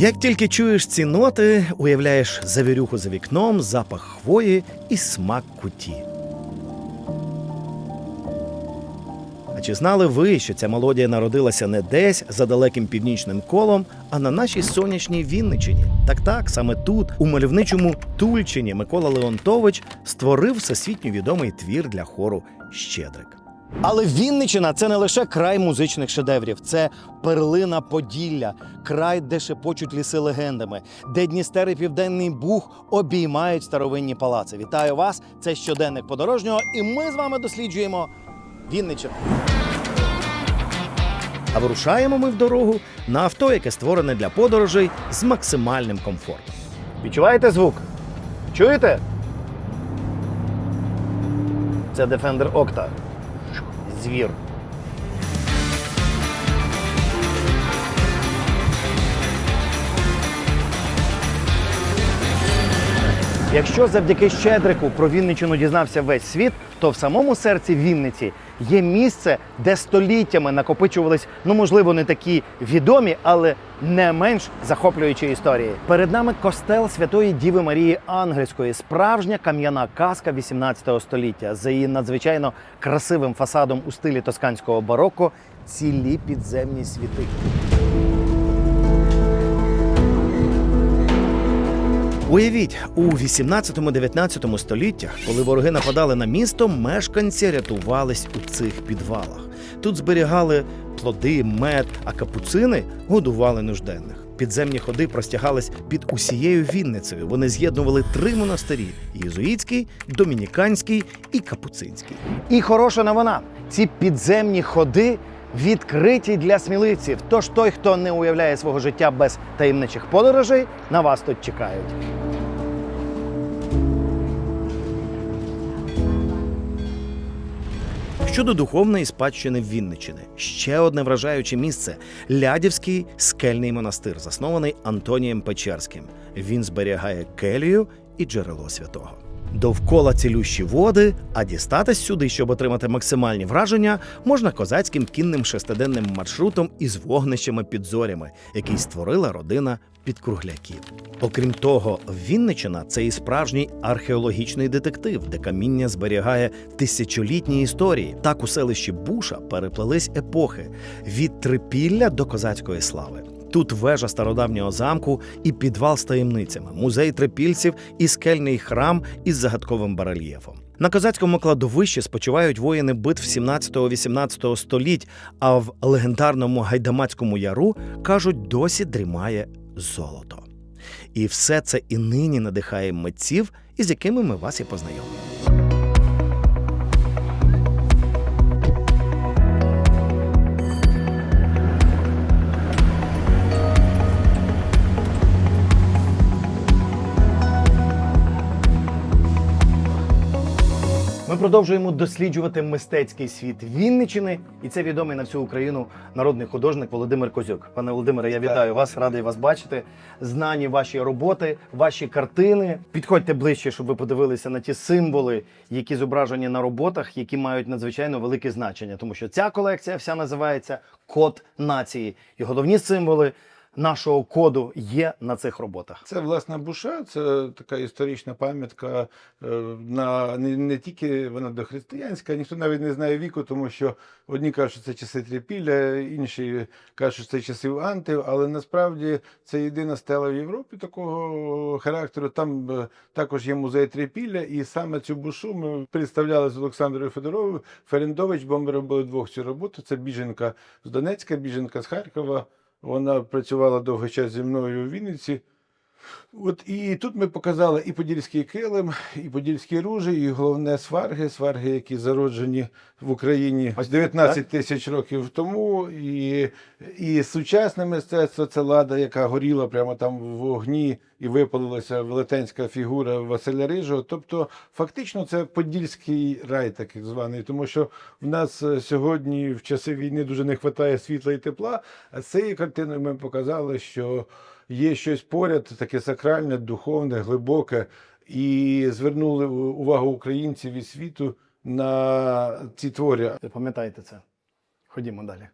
Як тільки чуєш ці ноти, уявляєш завірюху за вікном, запах хвої і смак куті. А чи знали ви, що ця мелодія народилася не десь за далеким північним колом, а на нашій сонячній Вінничині? Так так, саме тут, у мальовничому Тульчині, Микола Леонтович створив всесвітньо відомий твір для хору Щедрик. Але Вінничина це не лише край музичних шедеврів, це перлина Поділля, край, де шепочуть ліси легендами, де Дністер і Південний Буг обіймають старовинні палаци. Вітаю вас! Це щоденник подорожнього, і ми з вами досліджуємо Вінничину. А вирушаємо ми в дорогу на авто, яке створене для подорожей з максимальним комфортом. Відчуваєте звук? Чуєте? Це Defender Octa. Звір. Якщо завдяки Щедрику про Вінничину дізнався весь світ, то в самому серці Вінниці є місце, де століттями накопичувались, ну можливо, не такі відомі, але не менш захоплюючі історії. Перед нами костел Святої Діви Марії Ангельської, справжня кам'яна казка 18 століття за її надзвичайно красивим фасадом у стилі тосканського бароко, цілі підземні світи. Уявіть, у 18-19 століттях, коли вороги нападали на місто, мешканці рятувались у цих підвалах. Тут зберігали плоди, мед, а капуцини годували нужденних. Підземні ходи простягались під усією Вінницею. Вони з'єднували три монастирі: єзуїтський, домініканський і капуцинський. І хороша новина: ці підземні ходи відкриті для сміливців. Тож той, хто не уявляє свого життя без таємничих подорожей, на вас тут чекають. Щодо духовної спадщини Вінничини, ще одне вражаюче місце Лядівський скельний монастир, заснований Антонієм Печерським. Він зберігає келію і джерело святого. Довкола цілющі води, а дістатись сюди, щоб отримати максимальні враження, можна козацьким кінним шестиденним маршрутом із вогнищами під зорями, який створила родина підкругляків. Окрім того, Вінничина це і справжній археологічний детектив, де каміння зберігає тисячолітні історії. Так у селищі Буша переплелись епохи від трипілля до козацької слави. Тут вежа стародавнього замку і підвал з таємницями, музей трипільців і скельний храм із загадковим барельєфом. На козацькому кладовищі спочивають воїни битв 17-18 століть, а в легендарному гайдамацькому яру кажуть, досі дрімає золото. І все це і нині надихає митців, із якими ми вас і познайомимо. Ми продовжуємо досліджувати мистецький світ Вінничини, і це відомий на всю Україну народний художник Володимир Козюк. Пане Володимире, я вітаю вас, радий вас бачити. Знані ваші роботи, ваші картини. Підходьте ближче, щоб ви подивилися на ті символи, які зображені на роботах, які мають надзвичайно велике значення, тому що ця колекція вся називається Код нації. І головні символи нашого коду є на цих роботах. Це власна буша, це така історична пам'ятка е, на не, не тільки вона дохристиянська, ніхто навіть не знає віку, тому що одні кажуть, що це часи трипілля, інші кажуть, що це часів антив, але насправді це єдина стела в Європі такого характеру. Там е, також є музей трипілля, і саме цю бушу ми представляли з Олександрою Федоровою. Ферендович, бо ми робили двох цю роботу. Це біженка з Донецька, біженка з Харкова. Вона працювала довгий час зі мною у Вінниці. От і тут ми показали і подільський килим, і подільські ружі, і головне сварги, сварги, які зароджені в Україні Ось 19 тисяч років тому. І, і сучасне мистецтво це лада, яка горіла прямо там в вогні і випалилася велетенська фігура Василя Рижого. Тобто, фактично, це подільський рай, так званий, тому що в нас е, сьогодні в часи війни дуже не вистачає світла і тепла. А з цією картиною ми показали, що є щось поряд, таке сакральне, духовне, глибоке, і звернули увагу українців і світу на ці твори. Ви пам'ятаєте це? Ходімо далі.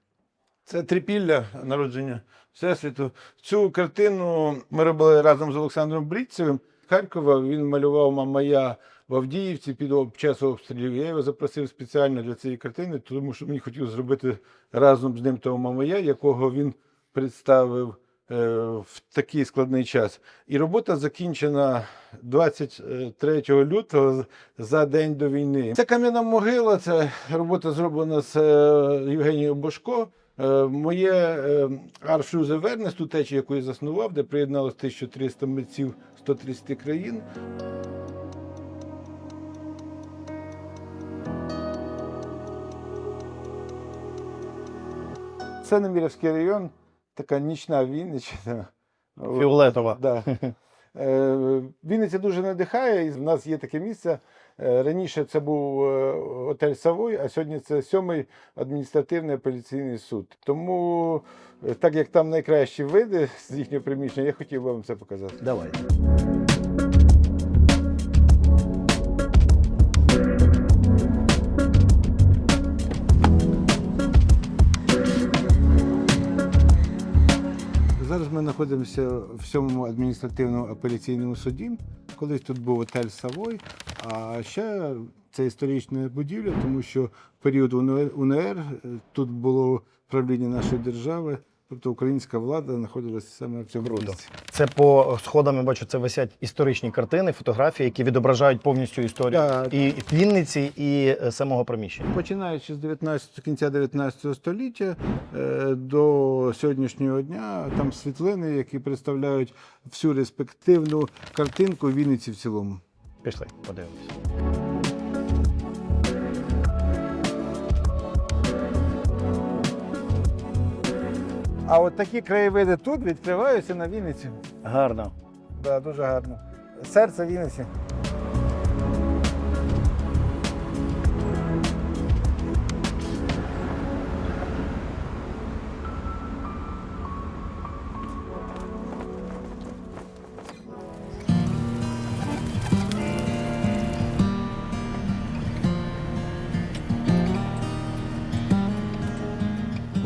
Це трипілля народження Всесвіту. Цю картину ми робили разом з Олександром Брідцевим. Харкова він малював Мамая в Авдіївці під час обстрілів. Я його запросив спеціально для цієї картини, тому що мені хотів зробити разом з ним того Мамая, якого він представив в такий складний час. І робота закінчена 23 лютого за день до війни. Це кам'яна могила, це робота зроблена з е, Євгенією Бошко. Е, Моє е, Аршузе Вернес, ту течію, яку я заснував, де приєдналося 1300 митців 130 країн. Це Немірівський район, така нічна Вінниччина. Фіолетова. Да. Е, Вінниця дуже надихає. і В нас є таке місце. Е, Раніше це був е, отель Савой, а сьогодні це сьомий адміністративний апеляційний суд. Тому, так як там найкращі види з їхнього приміщення, я хотів би вам це показати. Давай. Зараз ми знаходимося в сьомому адміністративному апеляційному суді. Колись тут був отель Савой, а ще це історична будівля, тому що в період УНР е, тут було правління нашої держави, тобто українська влада знаходилася саме в цьому Круто. місці. Це по сходам, я бачу, це висять історичні картини, фотографії, які відображають повністю історію Так. і Вінниці, і е, самого приміщення. Починаючи з 19, кінця 19 століття е, до сьогоднішнього дня, там світлини, які представляють всю респективну картинку Вінниці в цілому. Пішли, подивимось. А от такі краєвиди тут відкриваються на Вінниці. Гарно. Да, дуже гарно. Серце Вінниці.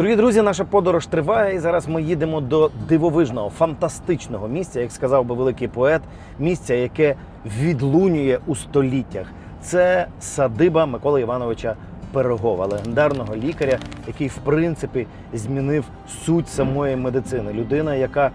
Дорогі друзі, наша подорож триває, і зараз ми їдемо до дивовижного, фантастичного місця, як сказав би великий поет, місця, яке відлунює у століттях. Це садиба Миколи Івановича Пирогова, легендарного лікаря, який в принципі змінив суть самої медицини. Людина, яка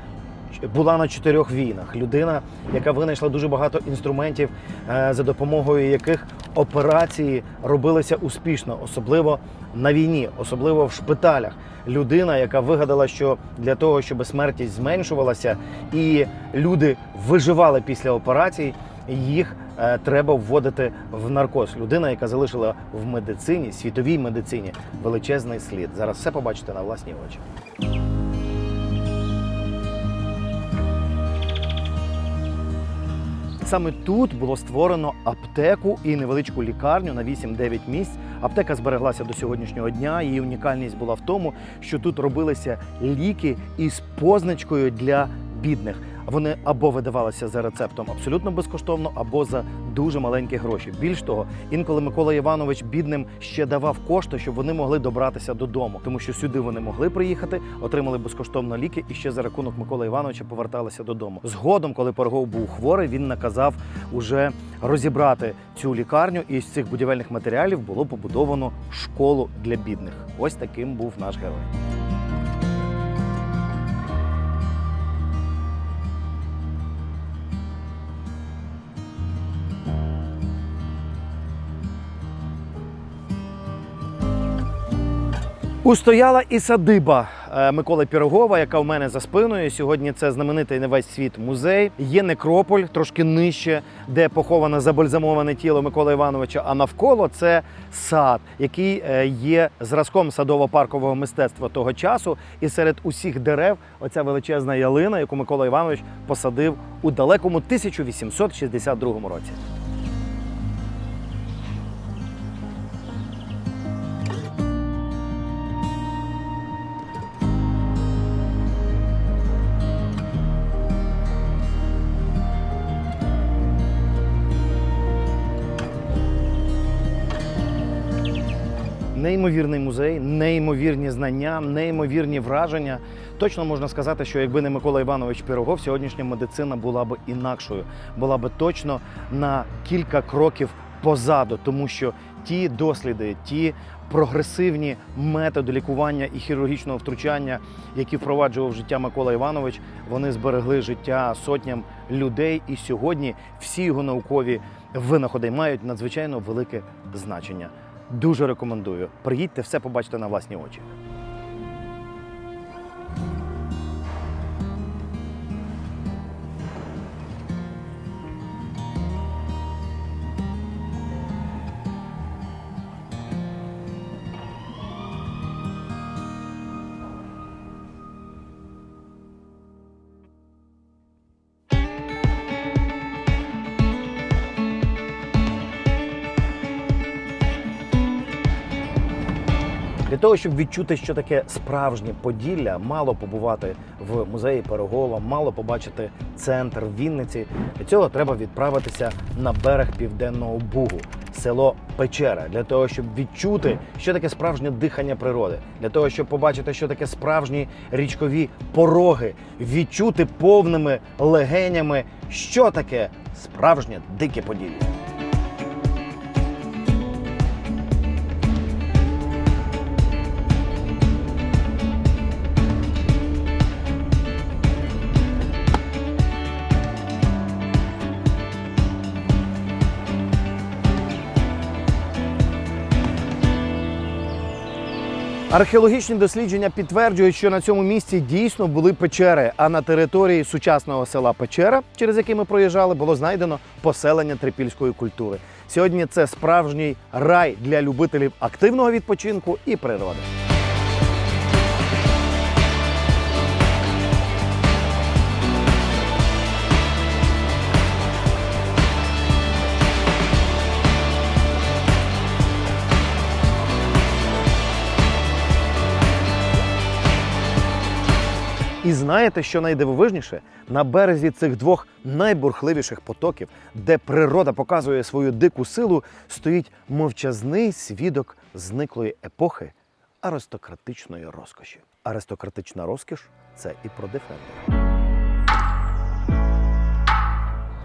була на чотирьох війнах. Людина, яка винайшла дуже багато інструментів, е, за допомогою яких операції робилися успішно, особливо на війні, особливо в шпиталях. Людина, яка вигадала, що для того, щоб смертність зменшувалася і люди виживали після операцій, їх е, треба вводити в наркоз. Людина, яка залишила в медицині, світовій медицині величезний слід. Зараз все побачите на власні очі. Саме тут було створено аптеку і невеличку лікарню на 8-9 місць. Аптека збереглася до сьогоднішнього дня. Її унікальність була в тому, що тут робилися ліки із позначкою для бідних. Вони або видавалися за рецептом абсолютно безкоштовно, або за дуже маленькі гроші. Більш того, інколи Микола Іванович бідним ще давав кошти, щоб вони могли добратися додому, тому що сюди вони могли приїхати, отримали безкоштовно ліки і ще за рахунок Миколи Івановича поверталися додому. Згодом, коли Пирогов був хворий, він наказав уже розібрати цю лікарню, і з цих будівельних матеріалів було побудовано школу для бідних. Ось таким був наш герой. Устояла і садиба е, Миколи Пірогова, яка в мене за спиною. Сьогодні це знаменитий на весь світ музей. Є некрополь, трошки нижче, де поховане забальзамоване тіло Миколи Івановича. А навколо це сад, який е, є зразком садово-паркового мистецтва того часу. І серед усіх дерев оця величезна ялина, яку Микола Іванович посадив у далекому 1862 році. Неймовірний музей, неймовірні знання, неймовірні враження. Точно можна сказати, що якби не Микола Іванович Пирогов, сьогоднішня медицина була б інакшою, була б точно на кілька кроків позаду, тому що ті досліди, ті прогресивні методи лікування і хірургічного втручання, які впроваджував життя Микола Іванович, вони зберегли життя сотням людей. І сьогодні всі його наукові винаходи мають надзвичайно велике значення. Дуже рекомендую. Приїдьте, все побачите на власні очі. Для того, щоб відчути, що таке справжнє Поділля, мало побувати в музеї Пирогова, мало побачити центр Вінниці. Для цього треба відправитися на берег Південного Бугу, село Печера, для того, щоб відчути, що таке справжнє дихання природи, для того, щоб побачити, що таке справжні річкові пороги, відчути повними легенями, що таке справжнє дике Поділля. Археологічні дослідження підтверджують, що на цьому місці дійсно були печери. А на території сучасного села Печера, через яке ми проїжджали, було знайдено поселення трипільської культури. Сьогодні це справжній рай для любителів активного відпочинку і природи. І знаєте, що найдивовижніше? На березі цих двох найбурхливіших потоків, де природа показує свою дику силу, стоїть мовчазний свідок зниклої епохи аристократичної розкоші. Аристократична розкіш це і про дефендер.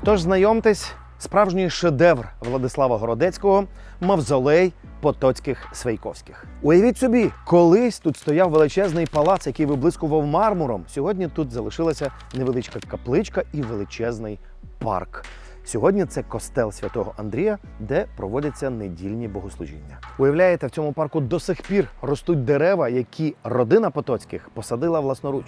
Тож знайомтесь, справжній шедевр Владислава Городецького мавзолей Потоцьких Свейковських. Уявіть собі, колись тут стояв величезний палац, який виблискував мармуром. Сьогодні тут залишилася невеличка капличка і величезний парк. Сьогодні це костел святого Андрія, де проводяться недільні богослужіння. Уявляєте, в цьому парку до сих пір ростуть дерева, які родина Потоцьких посадила власноруч.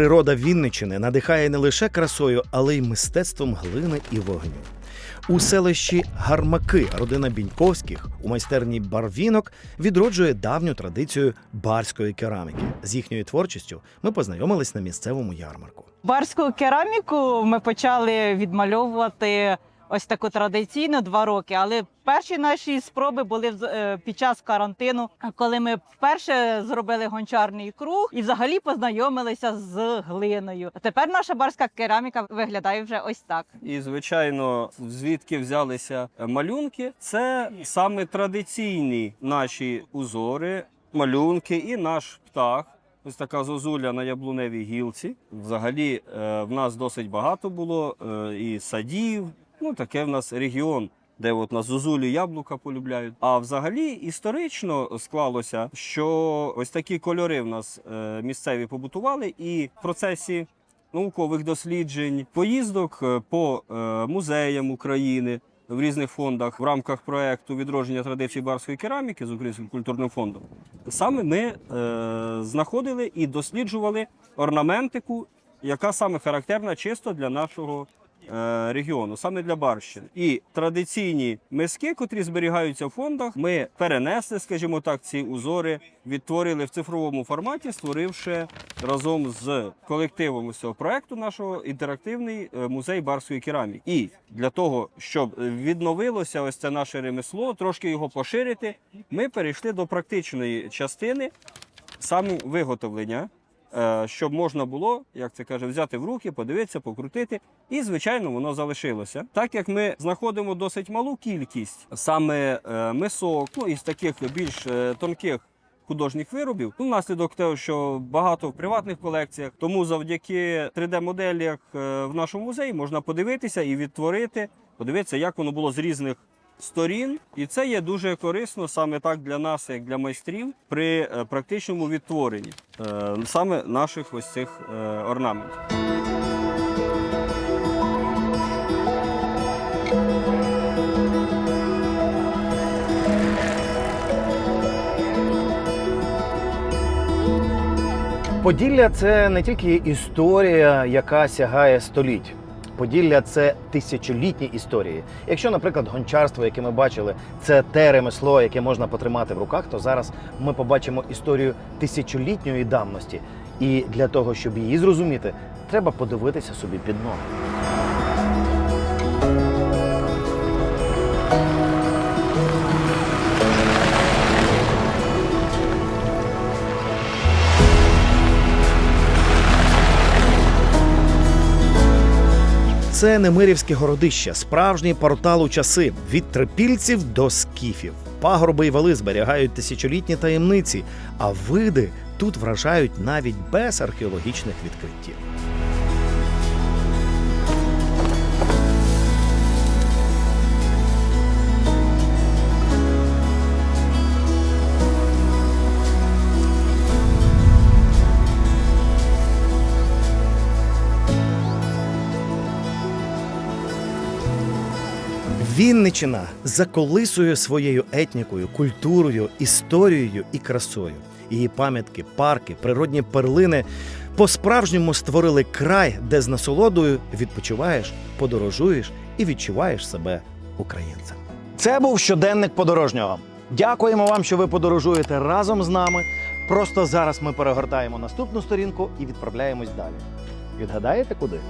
Природа Вінничини надихає не лише красою, але й мистецтвом глини і вогню. У селищі Гармаки родина Біньковських у майстерні Барвінок відроджує давню традицію барської кераміки. З їхньою творчістю ми познайомились на місцевому ярмарку. Барську кераміку ми почали відмальовувати ось таку традиційно два роки. Але перші наші спроби були е, під час карантину, коли ми вперше зробили гончарний круг і взагалі познайомилися з глиною. Тепер наша барська кераміка виглядає вже ось так. І, звичайно, звідки взялися малюнки, це саме традиційні наші узори, малюнки і наш птах. Ось така зозуля на яблуневій гілці. Взагалі, е, в нас досить багато було е, і садів. Ну, таке в нас регіон, де от на зозулі яблука полюбляють. А взагалі історично склалося, що ось такі кольори в нас е, місцеві побутували, і в процесі наукових досліджень, поїздок е, по е, музеям України в різних фондах в рамках проекту відродження традицій барської кераміки з Українським культурним фондом. Саме ми знаходили і досліджували орнаментику, яка саме характерна чисто для нашого регіону, саме для Барщини. І традиційні миски, котрі зберігаються в фондах, ми перенесли, скажімо так, ці узори, відтворили в цифровому форматі, створивши разом з колективом цього проекту нашого інтерактивний е, музей барської кераміки. І для того, щоб відновилося ось це наше ремесло, трошки його поширити, ми перейшли до практичної частини саме виготовлення, е, щоб можна було, як це каже, взяти в руки, подивитися, покрутити. І, звичайно, воно залишилося. Так як ми знаходимо досить малу кількість саме е, мисок, ну із таких більш е, тонких. Художніх виробів, ну, внаслідок того, що багато в приватних колекціях, тому завдяки 3D-моделях е, в нашому музеї можна подивитися і відтворити, подивитися, як воно було з різних сторін, і це є дуже корисно саме так для нас, як для майстрів, при е, практичному відтворенні е, саме наших ось цих е, орнаментів. Поділля це не тільки історія, яка сягає століть. Поділля це тисячолітні історії. Якщо, наприклад, гончарство, яке ми бачили, це те ремесло, яке можна потримати в руках, то зараз ми побачимо історію тисячолітньої давності. І для того, щоб її зрозуміти, треба подивитися собі під ноги. Це Немирівське городище, справжній портал у часи від трипільців до скіфів. Пагорби й вали зберігають тисячолітні таємниці, а види тут вражають навіть без археологічних відкриттів. Вінничина заколисує своєю етнікою, культурою, історією і красою. Її пам'ятки, парки, природні перлини по-справжньому створили край, де з насолодою відпочиваєш, подорожуєш і відчуваєш себе українцем. Це був щоденник подорожнього. Дякуємо вам, що ви подорожуєте разом з нами. Просто зараз ми перегортаємо наступну сторінку і відправляємось далі. Відгадаєте куди?